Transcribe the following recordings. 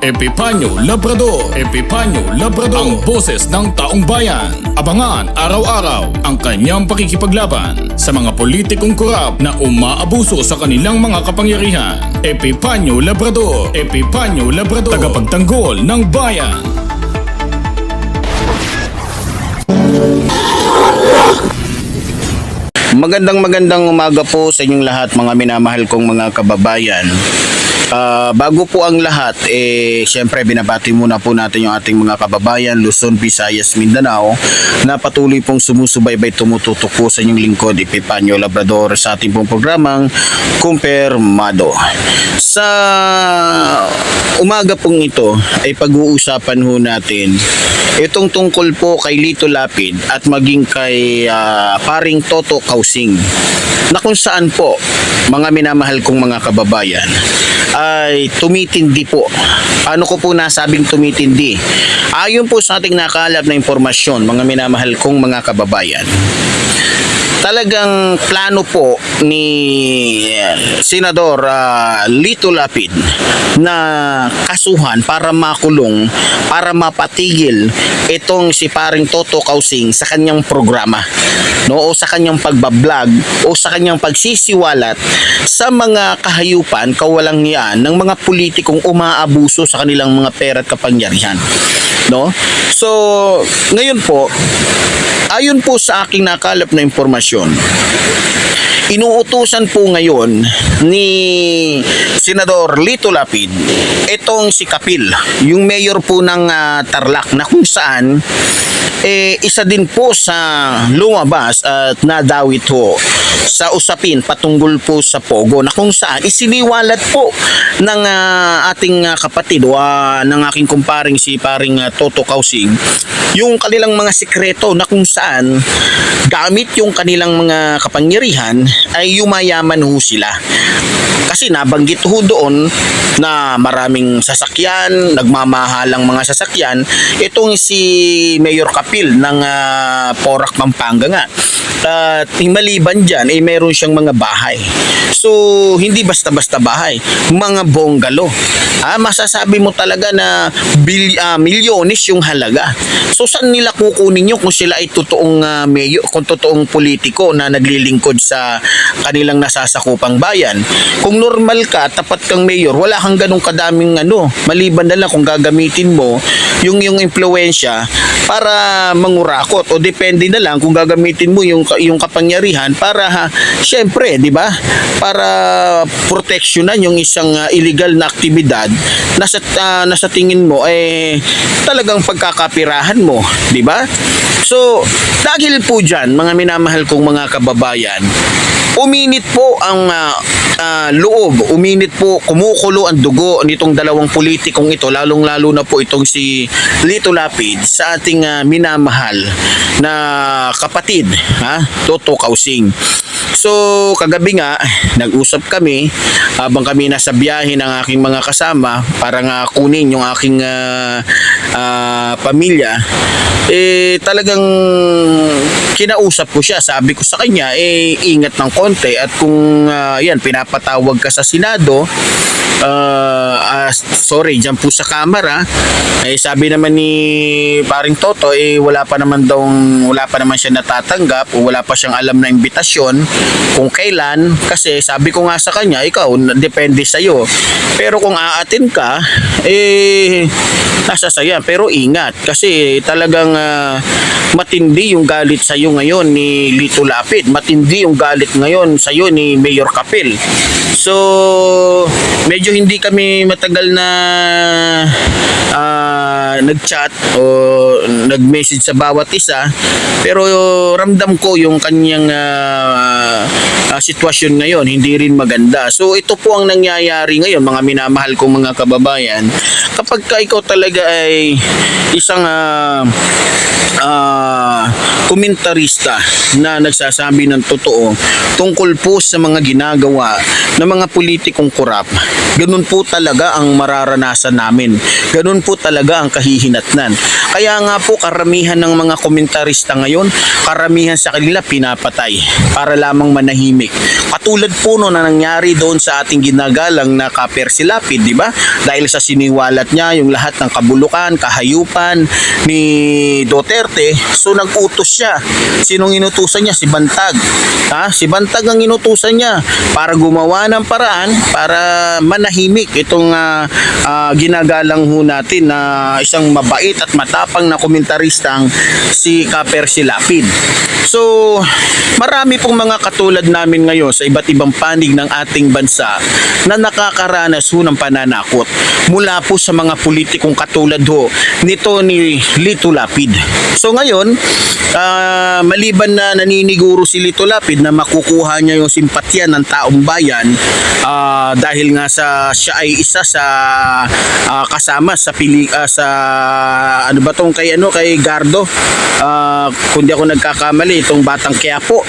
Epipanyo Labrador. Epipanyo Labrador. Ang boses ng taong bayan. Abangan araw-araw ang kanyang pakikipaglaban Sa mga politikong korap na umaabuso sa kanilang mga kapangyarihan. Epipanyo Labrador. Epipanyo Labrador. Tagapagtanggol ng bayan. Magandang magandang umaga po sa inyong lahat mga minamahal kong mga kababayan. Ah, bago po ang lahat, eh, syempre binabati muna po natin yung ating mga kababayan, Luzon, Visayas, Mindanao, na patuloy pong sumusubaybay tumututok po sa inyong lingkod, Epipanyo Labrador, sa ating pong programang Kumpirmado. Sa umaga pong ito, ay pag-uusapan ho natin itong tungkol po kay Lito Lapid at maging kay ah, paring Toto Kausing na kung saan po mga minamahal kong mga kababayan ay tumitindi po. Ano ko po nasabing tumitindi? Ayon po sa ating nakalap na impormasyon, mga minamahal kong mga kababayan, talagang plano po ni Senador ah, Lito Lapid na kasuhan para makulong, para mapatigil itong si paring Toto Kausing sa kanyang programa no? O sa kanyang pagbablog o sa kanyang pagsisiwalat sa mga kahayupan kawalang yan ng mga politikong umaabuso sa kanilang mga pera at kapangyarihan no? So ngayon po ayon po sa aking nakalap na impormasyon inuutusan po ngayon ni Senador Lito Lapid itong si Kapil, yung mayor po ng ah, Tarlac na kung saan eh, isa din po sa lumabas at nadawit ho sa usapin patungkol po sa Pogo na kung saan isiniwalat po ng ah, ating ah, kapatid o ah, ng aking kumparing si paring ah, Toto Kausing yung kanilang mga sikreto na kung saan gamit yung kanilang mga kapangyarihan ay yumayaman ho sila. Kasi nabanggit ho doon na maraming sasakyan, nagmamahalang mga sasakyan. Itong si Mayor Kapil ng ah, Porac, Pampanga nga. At maliban dyan, eh meron siyang mga bahay. So, hindi basta-basta bahay. Mga bongalo. Ah, masasabi mo talaga na bil, ah, milyones yung halaga. So, saan nila kukunin yun kung sila ay totoong ah, mayor, kung totoong politiko na naglilingkod sa kanilang nasasakupang bayan? Kung normal ka, tapat kang mayor, wala kang ganong kadaming ano, maliban na lang kung gagamitin mo yung yung impluensya para mangurakot o depende na lang kung gagamitin mo yung yung kapangyarihan para ha, syempre, 'di ba? Para proteksyonan yung isang ah, illegal na aktibidad na sa ah, na sa tingin mo eh talagang pagkakapirahan mo, 'di ba? So, dahil po diyan, mga minamahal kong mga kababayan, uminit po ang ah, ah, loob, uminit po, kumukulo ang dugo nitong dalawang politikong ito, lalong-lalo na po itong si Lito Lapid sa ating ah, minamahal na kapatid, ha? Toto Kausing. So, kagabi nga, nag-usap kami habang kami nasa biyahe ng aking mga kasama para nga kunin yung aking ah, ah, pamilya. Eh, talagang kinausap ko siya. Sabi ko sa kanya, eh, ingat ng konti at kung ah, yan, pinapatawag ka sa Senado, ah, ah, sorry, dyan po sa kamera, eh, sabi naman ni paring Toto, eh, wala pa naman daw, wala pa naman siya natatanggap o wala pa siyang alam na imbitasyon kung kailan, kasi sabi ko nga sa kanya, ikaw, depende sa'yo. Pero kung aatin ka, eh, nasa saya. Yan. Pero ingat kasi talagang ah, matindi yung galit sa iyo ngayon ni Lito Lapid. Matindi yung galit ngayon sa iyo ni Mayor Kapil. So, medyo hindi kami matagal na ah, nag-chat o nag-message sa bawat isa. Pero ramdam ko yung kanyang ah, sitwasyon ngayon, hindi rin maganda. So, ito po ang nangyayari ngayon, mga minamahal kong mga kababayan. Kapag ka ikaw talaga ay isang ah, ah, komentarista na nagsasabi ng totoo tungkol po sa mga ginagawa ng mga politikong kurap. Ganun po talaga ang mararanasan namin. Ganun po talaga ang kahihinatnan. Kaya nga po karamihan ng mga komentarista ngayon, karamihan sa kanila pinapatay para lamang manahimik. Katulad po no na nangyari doon sa ating ginagalang na Kaper Silapid, di ba? Dahil sa siniwalat niya yung lahat ng kabulukan, kahayupan ni Duterte, so nag-utos siya. Sinong inutusan niya? Si Bantag. Ha? Si Bantag ang inutusan niya para gumawa ng paraan para manahimik itong ah, ah, ginagalang ho natin na isang mabait at matapang na komentaristang si Kaper Silapid. So, marami pong mga katulad namin ngayon sa iba't ibang panig ng ating bansa na nakakaranas ho ng pananakot mula po sa mga politikong katulad ho nito ni Lito Lapid. So ngayon, maliban na naniniguro si Lito Lapid na makukuha niya yung simpatya ng taong bayan ah, dahil nga sa siya ay isa sa ah, kasama sa pili ah, sa ano ba tong kay ano kay Gardo? Ah, kung di ako nagkakamali itong batang Quiapo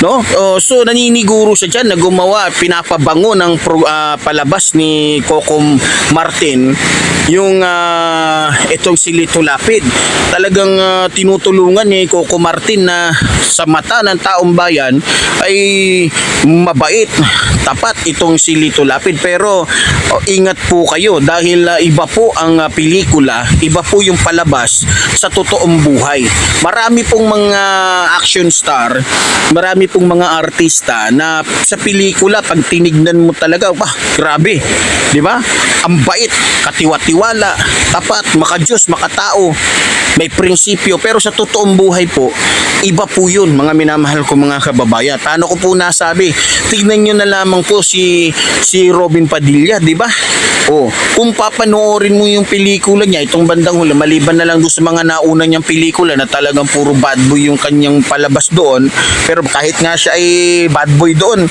no? Oh, so naniniguro siya diyan na gumawa pinapabango ng pro- ah, palabas ni Coco Martin yung ah, itong si Lito Lapid. Talagang ah, tinutulungan ni Coco Martin na sa mata ng taong bayan ay mabait tapat itong si Lito Lapid. Pero oh, ingat po kayo dahil ah, iba po ang ah, pelikula iba po yung palabas sa totoong buhay. Marami pong mga action star marami pong mga artista na sa pelikula pag tinignan mo talaga bah grabe. Di ba? Ang bait katiwa-tiwala tapat makajos makatao may prinsipyo. Pero sa totoong buhay po iba po yun mga minamahal ko mga kababayan. Paano ko po nasabi? Tignan nyo na lamang po si si Robin Padilla di ba oh kung papanoorin mo yung pelikula niya itong bandang huli maliban na lang doon sa mga nauna niyang pelikula na talagang puro bad boy yung kanyang palabas doon pero kahit nga siya ay bad boy doon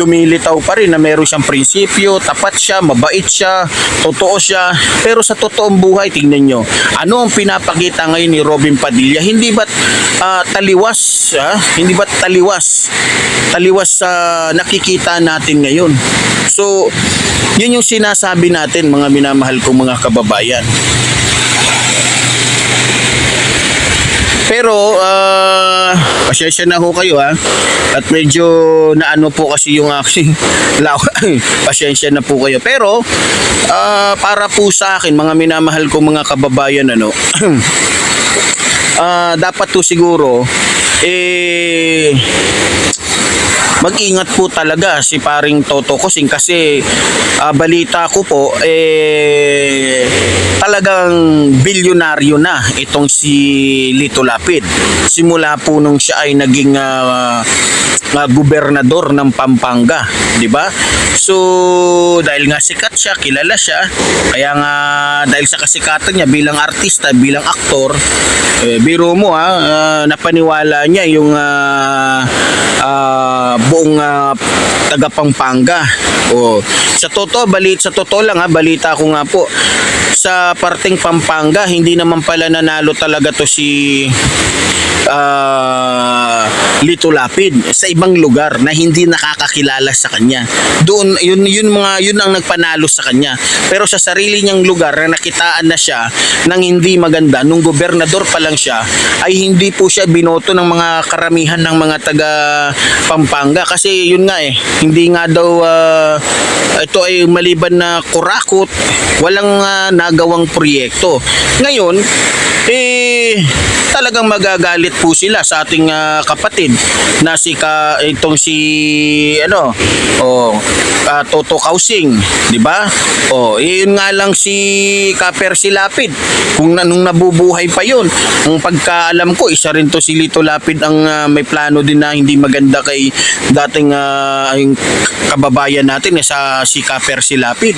lumilitaw pa rin na meron siyang prinsipyo tapat siya mabait siya totoo siya. Pero sa totoong buhay tingnan nyo ano ang pinapakita ngayon ni Robin Padilla? Hindi ba't ah, taliwas ah? hindi ba't taliwas? Taliwas sa nakikita natin ngayon. So yun yung sinasabi natin mga minamahal kong mga kababayan Pero, ah, pasensya na ho kayo ha. At medyo naano po kasi yung aking pasensya na po kayo. Pero, ah, para po sa akin, mga minamahal ko mga kababayan, ano, ah, dapat to siguro, eh, mag-ingat po talaga si paring Toto Kosing kasi ah, balita ko po eh talagang bilyonaryo na itong si Lito Lapid. Simula po nung siya ay naging ah, ah, gobernador ng Pampanga di ba so dahil nga sikat siya kilala siya kaya nga dahil sa kasikatan niya bilang artista bilang aktor eh, biro mo ha ah, napaniwala niya yung ah, ah, buong ah, taga Pampanga. O sa totoo balit sa totoo lang ha balita ko nga po sa parteng Pampanga hindi naman pala nanalo talaga to si ah, Lito Lapid sa ibang lugar na hindi nakakakilala sa kanya. Doon yun yun mga yun ang nagpanalo sa kanya. Pero sa sarili niyang lugar na nakitaan na siya ng hindi maganda nung gobernador pa lang siya ay hindi po siya binoto ng mga karamihan ng mga taga Pampanga kasi yun nga eh hindi nga daw ah, ito ay maliban na kurakot walang ah, nagawang proyekto. Ngayon eh talagang magagalit po sila sa ating ah, kapatid na si ka, itong si ano oh ah, Toto Kausing, di ba? Oh, yun nga lang si Kaper Silapid. Kung na, nung nabubuhay pa yun, ang pagkaalam ko, isa rin to si Lito Lapid ang ah, may plano din na hindi maganda kay dating ah, yung kababayan natin eh, sa si Kaper Silapid.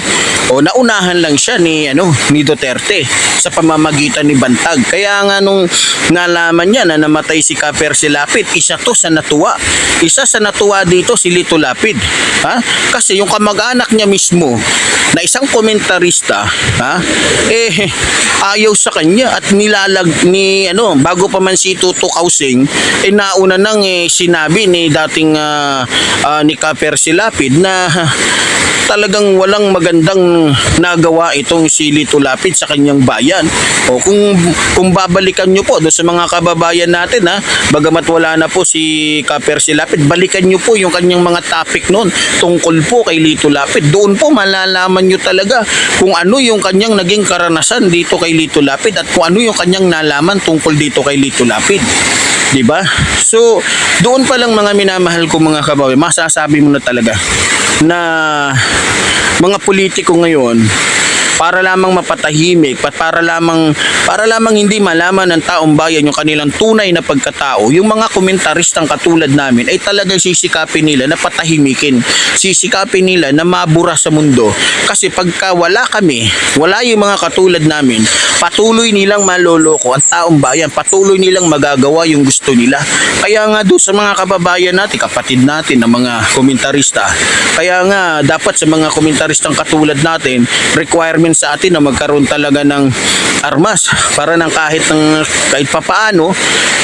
O naunahan lang siya ni ano ni Duterte sa pamamagitan ni Bantag. Kaya nga nung nalaman niya na namatay si Kaper Silapid, isa to sa natuwa. Isa sa natuwa dito si Lito Lapid. Ha? Kasi yung kamag-anak niya mismo na isang komentarista, ha? Eh ayaw sa kanya at nilalag ni ano bago pa man si Tuto Kausing, eh nauna nang eh, sinabi ni dating ah, ah, ni Kaper Silapid na ha, talagang walang magandang nagawa itong si Lito Lapid sa kanyang bayan. O kung kung babalikan nyo po doon sa mga kababayan natin ha, bagamat wala na po si Kaper Silapid, balikan nyo po yung kanyang mga topic noon tungkol po kay Lito Lapid. Doon po malalaman nyo talaga kung ano yung kanyang naging karanasan dito kay Lito Lapid at kung ano yung kanyang nalaman tungkol dito kay Lito Lapid. 'Di ba? So, doon pa lang mga minamahal ko mga kababayan, masasabi mo na talaga na mga politiko ngayon para lamang mapatahimik at para lamang para lamang hindi malaman ng taong bayan yung kanilang tunay na pagkatao. Yung mga komentaristang katulad namin ay talagang sisikapin nila na patahimikin. Sisikapin nila na mabura sa mundo. Kasi pagka wala kami wala yung mga katulad namin patuloy nilang maloloko ang taong bayan patuloy nilang magagawa yung gusto nila. Kaya nga doon sa mga kababayan natin kapatid natin na mga komentarista kaya nga dapat sa mga komentaristang katulad natin requirement sa atin na magkaroon talaga ng armas para nang kahit ng kahit papaano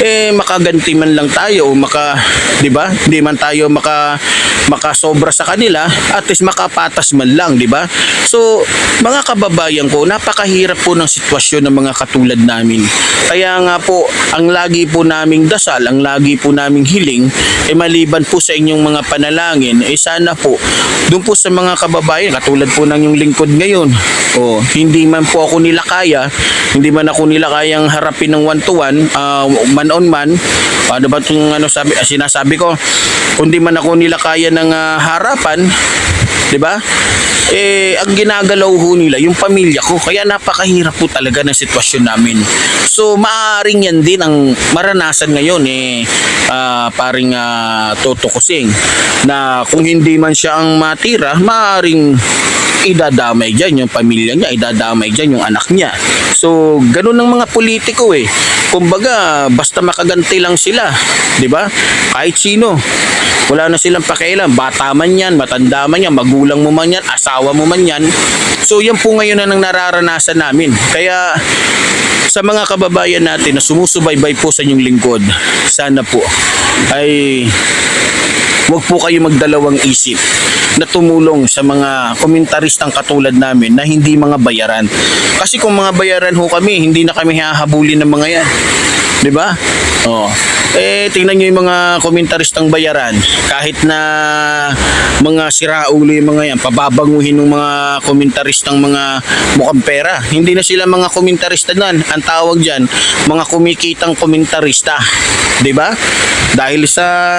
eh makaganti man lang tayo o maka 'di ba? Hindi man tayo maka makasobra sa kanila at least makapatas man lang 'di ba? So mga kababayan ko napakahirap po ng sitwasyon ng mga katulad namin. Kaya nga po ang lagi po naming dasal ang lagi po naming hiling eh maliban po sa inyong mga panalangin eh sana po doon po sa mga kababayan katulad po ng yung lingkod ngayon o hindi man po ako nila kaya hindi man ako nila kayang harapin ng one to one ah, man on man ano ba itong ano sabi ah, sinasabi ko kung di man ako nila kaya ng ah, harapan 'di ba? Eh ang ginagalaw ho nila yung pamilya ko kaya napakahirap po talaga ng sitwasyon namin. So maaaring yan din ang maranasan ngayon eh ah, paring uh, Toto Kusing na kung hindi man siya ang matira, maaaring idadamay dyan yung pamilya niya, idadamay dyan yung anak niya. So, ganun ng mga politiko eh. Kumbaga, basta makaganti lang sila, 'di ba? Kahit sino. Wala na silang pakialam, bata man 'yan, matanda man 'yan, magulang mo man 'yan, asawa mo man 'yan. So, yan po ngayon na nang nararanasan namin. Kaya sa mga kababayan natin na sumusubaybay po sa inyong lingkod, sana po ay Huwag po kayo magdalawang isip na tumulong sa mga komentaristang katulad namin na hindi mga bayaran. Kasi kung mga bayaran ho kami, hindi na kami hahabulin ng mga yan. 'Di ba? Oh. Eh tingnan niyo yung mga komentaristang bayaran kahit na mga siraulo yung mga yan, pababanguhin ng mga komentaristang mga mukhang pera. Hindi na sila mga komentarista nan. Ang tawag diyan, mga kumikitang komentarista. 'Di ba? Dahil sa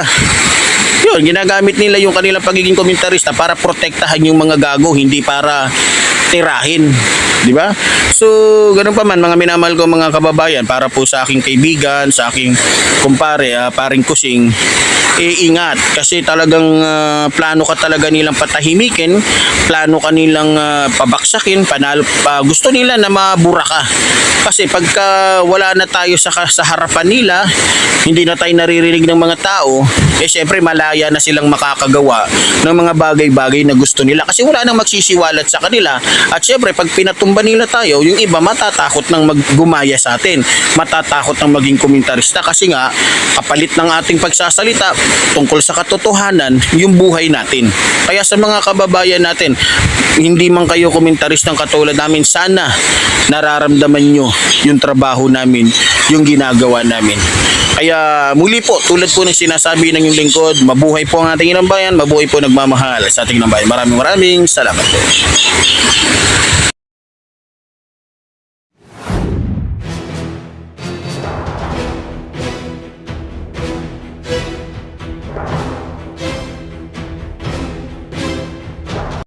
yun, ginagamit nila yung kanilang pagiging komentarista para protektahan yung mga gago, hindi para tirahin. Di ba? So, ganun pa man, mga minamahal ko mga kababayan, para po sa aking kaibigan, sa aking kumpare, ah, paring kusing, eh, ingat. Kasi talagang ah, plano ka talaga nilang patahimikin, plano ka nilang ah, pabaksakin, panalo, pa, gusto nila na mabura ka. Kasi pagka wala na tayo sa, sa harapan nila, hindi na tayo naririnig ng mga tao, eh syempre malaya na silang makakagawa ng mga bagay-bagay na gusto nila. Kasi wala nang magsisiwalat sa kanila. At syempre, pag pinatumba nila tayo, yung iba matatakot ng maggumaya sa atin. Matatakot ng maging komentarista kasi nga, kapalit ng ating pagsasalita tungkol sa katotohanan, yung buhay natin. Kaya sa mga kababayan natin, hindi man kayo komentaristang katulad namin, sana nararamdaman nyo yung trabaho namin, yung ginagawa namin. Kaya muli po, tulad po ng sinasabi ng yung lingkod, mabuhay po ang ating inang bayan, mabuhay po nagmamahal sa ating inang bayan. Maraming maraming salamat po.